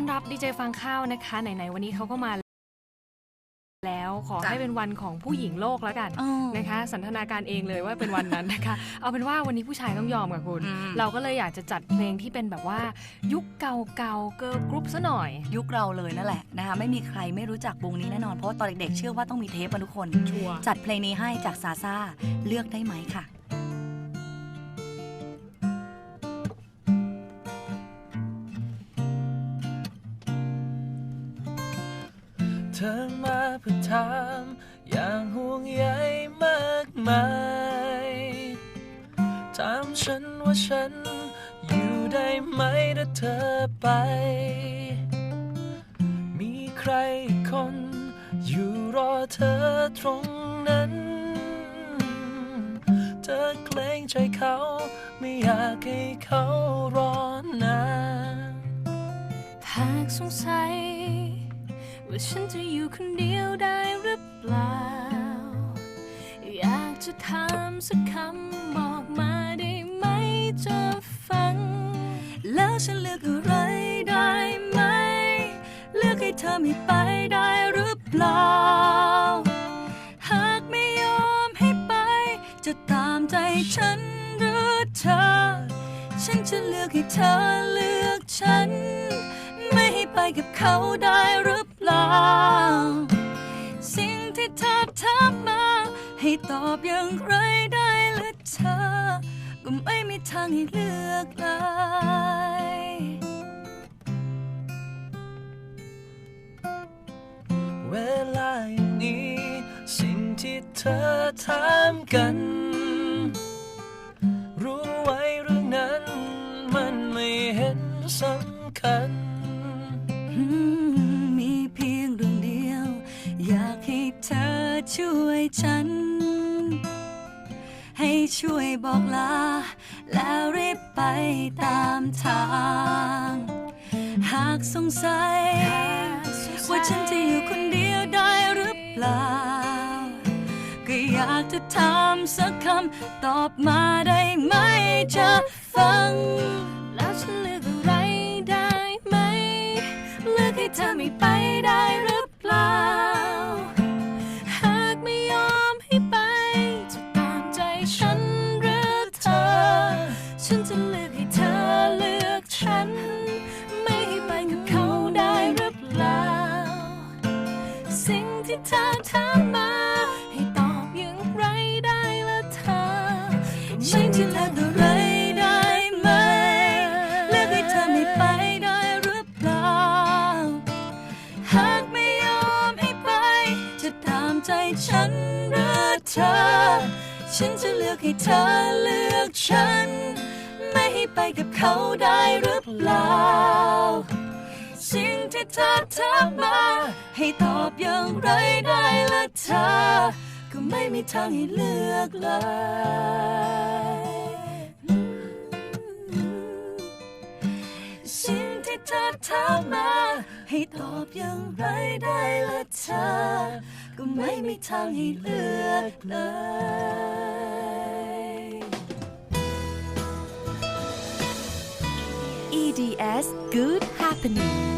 ต้อนรับดีเจฟังข้าวนะคะไหนๆวันนี้เขาก็มาแล้วขอจ้ะให้เป็นวันของผู้หญิงโลกแล้วกันอ๋อนะคะ สันทนาการเองเลยว่าเป็นวันนั้นนะคะ เอาเป็นว่าวันนี้ผู้ชายต้องยอมกับคุณอืมเราก็เลยอยากจะจัดเพลงที่เป็นแบบว่า ยุคเก่าๆเกิร์ลกรุ๊ปซะหน่อย ยุคเราเลยนั่นแหละนะคะไม่มีใครไม่รู้จักวงนี้แน่นอนเพราะว่าตอนเด็กๆเชื่อว่าต้องมีเทปกันทุกคนชัวร์จัดเพลงนี้ให้จากซาซ่าเลือกได้ไหมค่ะ เธอมาเพื่อถามอย่างห่วงใยมากมายถามฉันว่าฉันอยู่ได้ไหมถ้าเธอไป มีใครคนอยู่รอเธอตรงนั้น เธอเกรงใจเขาไม่อยากให้เขารอนานหากสงสัย ว่าฉันจะอยู่คนเดียวได้หรือเปล่า อยากจะถามสักคำบอกมาได้ไหมจะฟัง แล้วฉันเลือกอะไรได้ไหม เลือกให้เธอไม่ไปได้หรือเปล่า หากไม่ยอมให้ไป จะตามใจฉันหรือเธอ ฉันจะเลือกให้เธอเลือกฉัน ไปกับเขาได้หรือเปล่า สิ่งที่เธอถามมา ให้ตอบอย่างไรได้ละเธอ ก็ไม่มีทางให้เลือกเลยเวลาอย่างนี้ สิ่งที่เธอถามกัน รู้ไว้เรื่องนั้น มันไม่เห็นสำคัญ มีเพียงเรื่องเดียว อยากให้เธอช่วยฉัน ให้ช่วยบอกลา แล้วรีบไปตามทาง หากสงสัย ว่าฉันจะอยู่คนเดียวได้หรือเปล่า ก็อยากจะถามสักคำ ตอบมาได้ไหมจะฟัง ไปได้หรือเปล่า หากไม่ยอมให้ไป จะตามใจฉันหรือเธอ ฉันจะเลือกให้เธอเลือกฉัน ไม่ให้ไปกับเขาได้หรือเปล่า สิ่งที่เธอถามมา ใจฉันหรือเธอ ฉันจะเลือกให้เธอเลือกฉัน ไม่ให้ไปกับเขาได้หรือเปล่า สิ่งที่เธอถามมา ให้ตอบอย่างไรได้ละเธอ ก็ไม่มีทางให้เลือกเลยสิ่งที่เธอถามมา ให้ตอบอย่างไรได้ ไม่มีทางให้เลือกเลย EDS Good Happening